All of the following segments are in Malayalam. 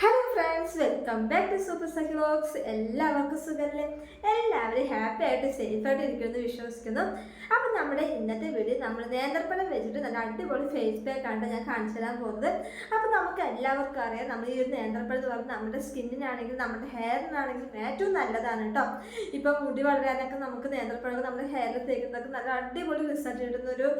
Hello friends welcome back to super Sakhi vlogs എല്ലാവർക്കും സുഖമല്ലേ എല്ലാവരും ഹാപ്പി ആയിട്ട് സേഫ് ആയിട്ട് ഇരിക്കുമെന്ന് വിശ്വസിക്കുന്നു. അപ്പം നമ്മുടെ ഇന്നത്തെ വീഡിയോ നമ്മൾ നേന്ത്രപ്പഴം വെച്ചിട്ട് നല്ല അടിപൊളി ഫേസ് പാക്ക് ആണ് ഞാൻ കാണിച്ചു തരാൻ പോകുന്നത്. അപ്പം നമുക്ക് എല്ലാവർക്കും അറിയാം നമ്മൾ ഈ ഒരു നേന്ത്രപ്പഴം എന്ന് പറഞ്ഞാൽ നമ്മുടെ സ്കിന്നിനാണെങ്കിലും നമ്മുടെ ഹെയറിനാണെങ്കിലും ഏറ്റവും നല്ലതാണ് കേട്ടോ. ഇപ്പം മുടി വളരാനൊക്കെ നമുക്ക് നേന്ത്രപ്പഴം നമ്മുടെ ഹെയറിൽ തേക്കുന്നതൊക്കെ നല്ല അടിപൊളി റിസൾട്ട് കിട്ടുന്ന ഒരു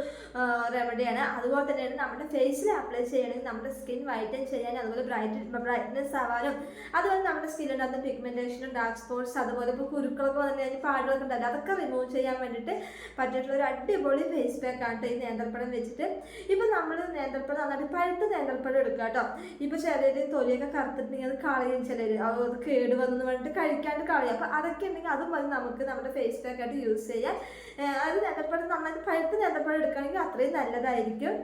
റെമഡിയാണ് അതുപോലെ തന്നെയാണ് നമ്മുടെ ഫേസിൽ അപ്ലൈ ചെയ്യണമെങ്കിൽ നമ്മുടെ സ്കിൻ വൈറ്റൻ ചെയ്യാൻ അതുപോലെ ബ്രൈറ്റ് ബ്രൈറ്റ്നെസ് ആവാനും അതുപോലെ നമ്മുടെ സ്കിന്നിനകത്ത് പിഗ്മെന്റേഷനും ഡാർക്ക് സ്പോട്ട്സ് അതുപോലെ ഇപ്പോൾ കുരുക്കളൊക്കെ വന്നു കഴിഞ്ഞാൽ പാടുകളൊക്കെ ഉണ്ടല്ലോ അതൊക്കെ റിമൂവ് ചെയ്യാൻ വേണ്ടിയിട്ട് പറ്റിയിട്ടുള്ള ഒരു അടിപൊളി ഫേസ് പാക്ക് ആണ് ഈ നേന്ത്രപ്പഴം വെച്ചിട്ട്. ഇപ്പം നമ്മൾ നേന്ത്രപ്പഴം നന്നായിട്ട് പഴുത്ത നേന്ത്രപ്പഴം എടുക്കുക കേട്ടോ. ഇപ്പോൾ ചിലർ തൊലിയൊക്കെ കറുത്തിട്ടുണ്ടെങ്കിൽ അത് കളയും ചിലർ അത് കേട് വന്നു പറഞ്ഞിട്ട് കഴിക്കാണ്ട് കളയും. അപ്പോൾ അതൊക്കെ ഉണ്ടെങ്കിൽ അതും മതി നമുക്ക് നമ്മുടെ ഫേസ് പാക്കായിട്ട് യൂസ് ചെയ്യാം അത് നേന്ത്രപ്പഴം നന്നായിട്ട് പഴുത്ത നേന്ത്രപ്പഴം എടുക്കുകയാണെങ്കിൽ അത്രയും നല്ലതായിരിക്കും.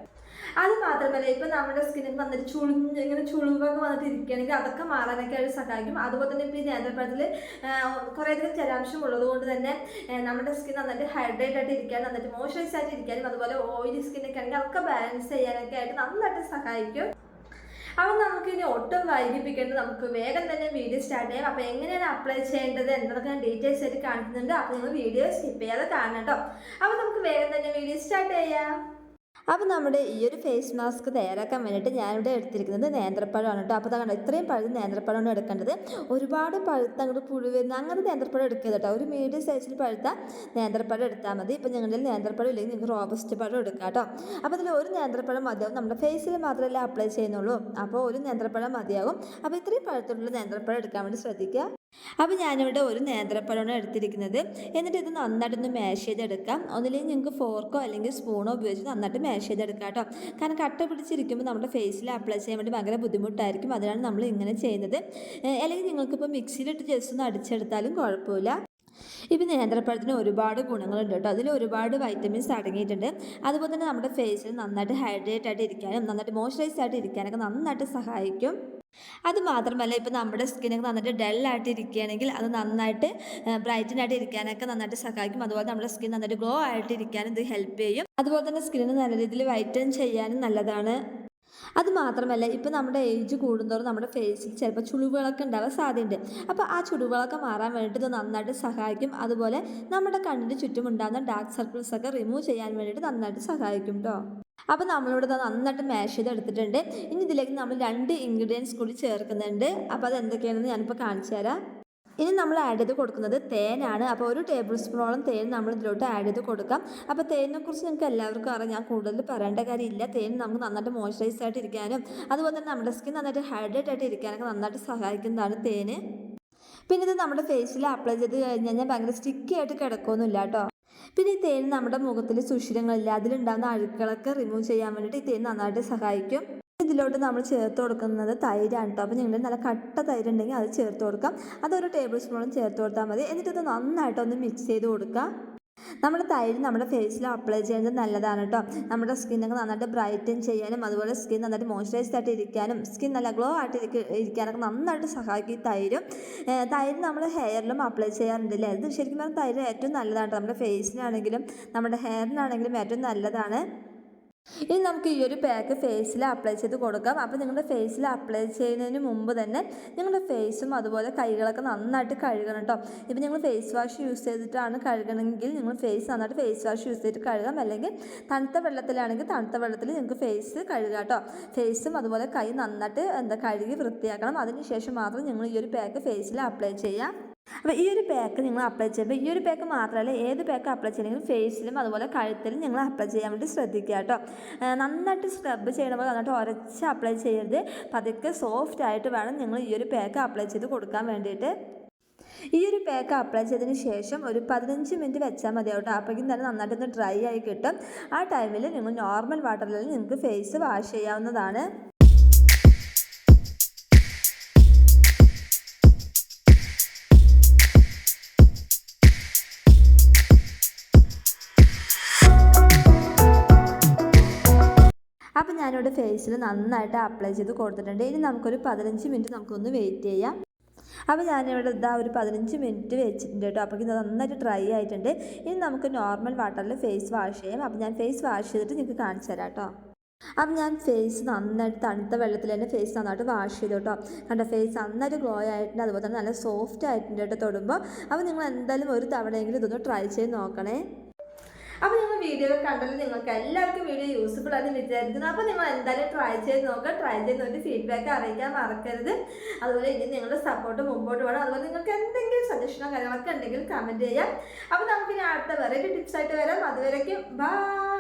അത് മാത്രമല്ല ഇപ്പൊ നമ്മുടെ സ്കിന്നിൽ വന്നിട്ട് ചുളിഞ്ഞ് ഇങ്ങനെ ചുളിവൊക്കെ വന്നിട്ട് ഇരിക്കുകയാണെങ്കിൽ അതൊക്കെ മാറാനൊക്കെ അവർ സഹായിക്കും. അതുപോലെ തന്നെ ഇപ്പൊ ഈ നേന്ത്രപ്പഴത്തിൽ കുറേയധികം ജലാംശം ഉള്ളത് കൊണ്ട് തന്നെ നമ്മുടെ സ്കിൻ നന്നായിട്ട് ഹൈഡ്രേറ്റ് ആയിട്ട് ഇരിക്കാനും നന്നായിട്ട് മോയ്സ്ചറൈസ് ആയിട്ട് ഇരിക്കാനും അതുപോലെ ഓയിലി സ്കിന്നൊക്കെ ആണെങ്കിൽ അതൊക്കെ ബാലൻസ് ചെയ്യാനൊക്കെ ആയിട്ട് നന്നായിട്ട് സഹായിക്കും. അപ്പം നമുക്ക് ഇനി ഒട്ടും വൈകിപ്പിക്കേണ്ടത് നമുക്ക് വേഗം തന്നെ വീഡിയോ സ്റ്റാർട്ട് ചെയ്യാം. അപ്പോൾ എങ്ങനെയാണ് അപ്ലൈ ചെയ്യേണ്ടത് എന്നതൊക്കെ ഞാൻ ഡീറ്റെയിൽസ് ആയിട്ട് കാണിക്കുന്നുണ്ട്. അപ്പോൾ നിങ്ങൾ വീഡിയോ സ്കിപ്പ് ചെയ്യാതെ കാണണം കേട്ടോ. അപ്പോൾ നമുക്ക് വേഗം തന്നെ വീഡിയോ സ്റ്റാർട്ട് ചെയ്യാം. അപ്പോൾ നമ്മുടെ ഈ ഒരു ഫേസ് മാസ്ക് തയ്യാറാക്കാൻ വേണ്ടിയിട്ട് ഞാനിവിടെ എടുത്തിരിക്കുന്നത് നേന്ത്രപ്പഴമാണ് കേട്ടോ. അപ്പോൾ കണ്ടോ ഇത്രയും പഴുത് നേന്ത്രപ്പഴമാണ് എടുക്കേണ്ടത്. ഒരുപാട് പഴുത്ത അങ്ങോട്ട് പുഴു വരുന്ന അങ്ങനത്തെ നേന്ത്രപ്പഴം എടുക്കരുത് കേട്ടോ. ഒരു മീഡിയം സൈസിൽ പഴുത്ത നേന്ത്രപ്പഴം എടുത്താൽ മതി. ഇപ്പോൾ ഞങ്ങളുടെ നേന്ത്രപ്പഴം ഇല്ലെങ്കിൽ നിങ്ങൾക്ക് റോബസ്റ്റ് പഴം എടുക്കാം കേട്ടോ. അപ്പോൾ അതിൽ ഒരു നേന്ത്രപ്പഴം മതിയാവും. നമ്മുടെ ഫേസിൽ മാത്രമല്ല അപ്ലൈ ചെയ്യുന്നുള്ളൂ. അപ്പോൾ ഒരു നേന്ത്രപ്പഴം മതിയാവും അപ്പോൾ ഇത്രയും പഴുത്തുള്ള നേന്ത്രപ്പഴം എടുക്കാൻ വേണ്ടി ശ്രദ്ധിക്കുക. അപ്പോൾ ഞാനിവിടെ ഒരു നേന്ത്രപ്പഴമാണ് എടുത്തിരിക്കുന്നത്. എന്നിട്ട് ഇത് നന്നായിട്ടൊന്ന് മാഷ് ചെയ്തെടുക്കാം. ഒന്നില്ലെങ്കിൽ നിങ്ങൾക്ക് ഫോർക്കോ അല്ലെങ്കിൽ സ്പൂണോ ഉപയോഗിച്ച് നന്നായിട്ട് മാഷ് ചെയ്തെടുക്കാം കേട്ടോ. കാരണം കട്ട പിടിച്ചിരിക്കുമ്പോൾ നമ്മുടെ ഫേസിൽ അപ്ലൈ ചെയ്യാൻ വേണ്ടി ഭയങ്കര ബുദ്ധിമുട്ടായിരിക്കും. അതിനാണ് നമ്മൾ ഇങ്ങനെ ചെയ്യുന്നത്. അല്ലെങ്കിൽ നിങ്ങൾക്കിപ്പോൾ മിക്സിയിലിട്ട് ജസ്റ്റ് ഒന്ന് അടിച്ചെടുത്താലും കുഴപ്പമില്ല. ഇപ്പം നേന്ത്രപ്പഴത്തിന് ഒരുപാട് ഗുണങ്ങളുണ്ട് കേട്ടോ. അതിൽ ഒരുപാട് വൈറ്റമിൻസ് അടങ്ങിയിട്ടുണ്ട്. അതുപോലെ തന്നെ നമ്മുടെ ഫേസിൽ നന്നായിട്ട് ഹൈഡ്രേറ്റ് ആയിട്ട് ഇരിക്കാനും നന്നായിട്ട് മോയ്സ്ചറൈസ് ആയിട്ട് ഇരിക്കാനൊക്കെ നന്നായിട്ട് സഹായിക്കും. അത് മാത്രമല്ല ഇപ്പം നമ്മുടെ സ്കിന്നൊക്കെ നന്നായിട്ട് ആയിട്ട് ഇരിക്കുകയാണെങ്കിൽ അത് നന്നായിട്ട് ബ്രൈറ്റൻ ആയിട്ട് ഇരിക്കാനൊക്കെ നന്നായിട്ട് സഹായിക്കും. അതുപോലെ നമ്മുടെ സ്കിൻ നന്നായിട്ട് ഗ്ലോ ആയിട്ട് ഇരിക്കാനും ഇത് ഹെൽപ്പ് ചെയ്യും. അതുപോലെ തന്നെ സ്കിന്നിന് നല്ല രീതിയിൽ വൈറ്റൻ ചെയ്യാനും നല്ലതാണ്. അത് മാത്രമല്ല ഇപ്പം നമ്മുടെ ഏജ് കൂടുന്തോറും നമ്മുടെ ഫേസിൽ ചിലപ്പോൾ ചുളിവുകളൊക്കെ ഉണ്ടാവാൻ സാധ്യതയുണ്ട്. അപ്പോൾ ആ ചുളിവുകളൊക്കെ മാറാൻ വേണ്ടിയിട്ട് ഇത് നന്നായിട്ട് സഹായിക്കും. അതുപോലെ നമ്മുടെ കണ്ണിന് ചുറ്റും ഉണ്ടാകുന്ന ഡാർക്ക് സർക്കിൾസൊക്കെ റിമൂവ് ചെയ്യാൻ വേണ്ടിയിട്ട് നന്നായിട്ട് സഹായിക്കും കേട്ടോ അപ്പോൾ നമ്മളിവിടെ നന്നായിട്ട് മാഷ് ചെയ്ത് എടുത്തിട്ടുണ്ട്. ഇനി ഇതിലേക്ക് നമ്മൾ രണ്ട് ഇൻഗ്രീഡിയൻസ് കൂടി ചേർക്കുന്നുണ്ട്. അപ്പോൾ അത് എന്തൊക്കെയാണെന്ന് ഞാനിപ്പോൾ കാണിച്ചു തരാം. ഇനി നമ്മൾ ആഡ് ചെയ്ത് കൊടുക്കുന്നത് തേനാണ്. അപ്പോൾ ഒരു ടേബിൾ സ്പൂണോളം തേൻ നമ്മൾ ഇതിലോട്ട് ആഡ് ചെയ്ത് കൊടുക്കാം. അപ്പോൾ തേനിനെ കുറിച്ച് നിങ്ങൾക്ക് എല്ലാവർക്കും അറിയാം. ഞാൻ കൂടുതൽ പറയേണ്ട കാര്യമില്ല. തേൻ നമുക്ക് നന്നായിട്ട് മോയ്സ്ചറൈസ് ആയിട്ട് ഇരിക്കാനും അതുപോലെ തന്നെ നമ്മുടെ സ്കിൻ നന്നായിട്ട് ഹൈഡ്രേറ്റ് ആയിട്ട് ഇരിക്കാനൊക്കെ നന്നായിട്ട് സഹായിക്കുന്നതാണ് തേന്. പിന്നെ ഇത് നമ്മുടെ ഫേസിൽ അപ്ലൈ ചെയ്ത് കഴിഞ്ഞ് കഴിഞ്ഞാൽ ഭയങ്കര സ്റ്റിക്കി ആയിട്ട് കിടക്കുമൊന്നുമില്ല കേട്ടോ. പിന്നെ ഈ തേൻ നമ്മുടെ മുഖത്തിൽ സുഷിരങ്ങളില്ല അതിലുണ്ടാകുന്ന അഴുക്കളൊക്കെ റിമൂവ് ചെയ്യാൻ വേണ്ടിയിട്ട് ഈ തേൻ നന്നായിട്ട് സഹായിക്കും. ഇതിലോട്ട് നമ്മൾ ചേർത്ത് കൊടുക്കുന്നത് തൈരാണ് കേട്ടോ അപ്പോൾ നിങ്ങൾ നല്ല കട്ട തൈര് ഉണ്ടെങ്കിൽ അത് ചേർത്ത് കൊടുക്കാം. അതൊരു ടേബിൾ സ്പൂണും ചേർത്ത് കൊടുത്താൽ മതി. എന്നിട്ട് ഇത് നന്നായിട്ടൊന്ന് മിക്സ് ചെയ്ത് കൊടുക്കുക നമ്മൾ തൈര് നമ്മുടെ ഫേസിൽ അപ്ലൈ ചെയ്യുന്നത് നല്ലതാണ് കേട്ടോ. നമ്മുടെ സ്കിന്നൊക്കെ നന്നായിട്ട് ബ്രൈറ്റൻ ചെയ്യാനും അതുപോലെ സ്കിൻ നന്നായിട്ട് മോയ്സ്ചറൈസ്ഡ് ആയിട്ട് ഇരിക്കാനും സ്കിൻ നല്ല ഗ്ലോ ആയിട്ട് ഇരിക്ക- ഇരിക്കാനൊക്കെ നന്നായിട്ട് സഹായിക്കും തൈരും. തൈര് നമ്മൾ ഹെയറിലും അപ്ലൈ ചെയ്യാറുണ്ട് അല്ലേ അത് ശരിക്കും പറഞ്ഞാൽ തൈര് ഏറ്റവും നല്ലതാണ്. നമ്മുടെ ഫേസിനാണെങ്കിലും നമ്മുടെ ഹെയറിനാണെങ്കിലും ഏറ്റവും നല്ലതാണ്. ഇനി നമുക്ക് ഈ ഒരു പാക്ക് ഫേസിൽ അപ്ലൈ ചെയ്ത് കൊടുക്കാം. അപ്പോൾ നിങ്ങളുടെ ഫേസിൽ അപ്ലൈ ചെയ്യുന്നതിന് മുമ്പ് തന്നെ നിങ്ങളുടെ ഫേസും അതുപോലെ കൈകളൊക്കെ നന്നായിട്ട് കഴുകണം കേട്ടോ ഇപ്പം നിങ്ങൾ ഫേസ് വാഷ് യൂസ് ചെയ്തിട്ടാണ് കഴുകണമെങ്കിൽ നിങ്ങൾ ഫേസ് നന്നായിട്ട് ഫേസ് വാഷ് യൂസ് ചെയ്തിട്ട് കഴുകാം. അല്ലെങ്കിൽ തണുത്ത വെള്ളത്തിലാണെങ്കിൽ തണുത്ത വെള്ളത്തിൽ നിങ്ങൾക്ക് ഫേസ് കഴുകാം കേട്ടോ ഫേസും അതുപോലെ കൈ നന്നായിട്ട് എന്താ കഴുകി വൃത്തിയാക്കണം. അതിനുശേഷം മാത്രം നിങ്ങൾ ഈ ഒരു പാക്ക് ഫേസിൽ അപ്ലൈ ചെയ്യാം. അപ്പോൾ ഈ ഒരു പാക്ക് നിങ്ങൾ അപ്ലൈ ചെയ്യുമ്പോൾ ഈ ഒരു പാക്ക് മാത്രമല്ല ഏത് പാക്ക് അപ്ലൈ ചെയ്യണമെങ്കിലും ഫേസിലും അതുപോലെ കഴുത്തിലും നിങ്ങൾ അപ്ലൈ ചെയ്യാൻ വേണ്ടി ശ്രദ്ധിക്കുക കേട്ടോ. നന്നായിട്ട് സ്ക്രബ് ചെയ്യണമ്പോൾ നന്നായിട്ട് ഉരച്ച് അപ്ലൈ ചെയ്യരുത്. പതുക്കെ സോഫ്റ്റ് ആയിട്ട് വേണം നിങ്ങൾ ഈ ഒരു പാക്ക് അപ്ലൈ ചെയ്ത് കൊടുക്കാൻ വേണ്ടിയിട്ട്. ഈ ഒരു പാക്ക് അപ്ലൈ ചെയ്തതിന് ശേഷം ഒരു പതിനഞ്ച് മിനിറ്റ് വെച്ചാൽ മതി കേട്ടോ. അപ്പോഴേക്കും തന്നെ നന്നായിട്ടൊന്ന് ഡ്രൈ ആയി കിട്ടും. ആ ടൈമിൽ നിങ്ങൾ നോർമൽ വാട്ടറിൽ നിങ്ങൾക്ക് ഫേസ് വാഷ് ചെയ്യാവുന്നതാണ്. അപ്പം ഞാനിവിടെ ഫേസിൽ നന്നായിട്ട് അപ്ലൈ ചെയ്ത് കൊടുത്തിട്ടുണ്ട്. ഇനി നമുക്കൊരു പതിനഞ്ച് മിനിറ്റ് നമുക്കൊന്ന് വെയിറ്റ് ചെയ്യാം. അപ്പോൾ ഞാനിവിടെ ഇതാ ഒരു പതിനഞ്ച് മിനിറ്റ് വെച്ചിട്ടുണ്ട് കേട്ടോ. അപ്പോൾ ഇത് നന്നായിട്ട് ഡ്രൈ ആയിട്ടുണ്ട്. ഇനി നമുക്ക് നോർമൽ വാട്ടറിൽ ഫേസ് വാഷ് ചെയ്യാം. അപ്പോൾ ഞാൻ ഫേസ് വാഷ് ചെയ്തിട്ട് നിങ്ങൾക്ക് കാണിച്ചു തരാം കേട്ടോ. അപ്പം ഞാൻ ഫേസ് നന്നായിട്ട് തണുത്ത വെള്ളത്തിൽ തന്നെ ഫേസ് നന്നായിട്ട് വാഷ് ചെയ്തു കേട്ടോ. കണ്ടോ ഫേസ് നന്നായിട്ട് ഗ്ലോ ആയിട്ടുണ്ട്. അതുപോലെ തന്നെ നല്ല സോഫ്റ്റ് ആയിട്ടുണ്ട് കേട്ടോ തൊടുമ്പോൾ അപ്പോൾ നിങ്ങൾ എന്തായാലും ഒരു തവണയെങ്കിലും ഇതൊന്ന് ട്രൈ ചെയ്ത് നോക്കണേ. അപ്പോൾ നിങ്ങൾ വീഡിയോ കണ്ടല്ലോ നിങ്ങൾക്ക് എല്ലാവർക്കും വീഡിയോ യൂസ്ഫുൾ ആണെന്ന് വിചാരിക്കുന്നു. അപ്പോൾ നിങ്ങൾ എന്തായാലും ട്രൈ ചെയ്ത് നോക്കുക ട്രൈ ചെയ്ത് നോക്കി ഫീഡ്ബാക്ക് അറിയിക്കാൻ മറക്കരുത്. അതുപോലെ ഇനി നിങ്ങളുടെ സപ്പോർട്ട് മുമ്പോട്ട് വേണം അതുപോലെ നിങ്ങൾക്ക് എന്തെങ്കിലും സജഷനോ കാര്യങ്ങളൊക്കെ ഉണ്ടെങ്കിൽ കമന്റ് ചെയ്യാം. അപ്പോൾ നമുക്ക് ഇനി അടുത്ത വെറൈറ്റി ടിപ്സ് ആയിട്ട് വരാം. അതുവരേക്കും ബൈ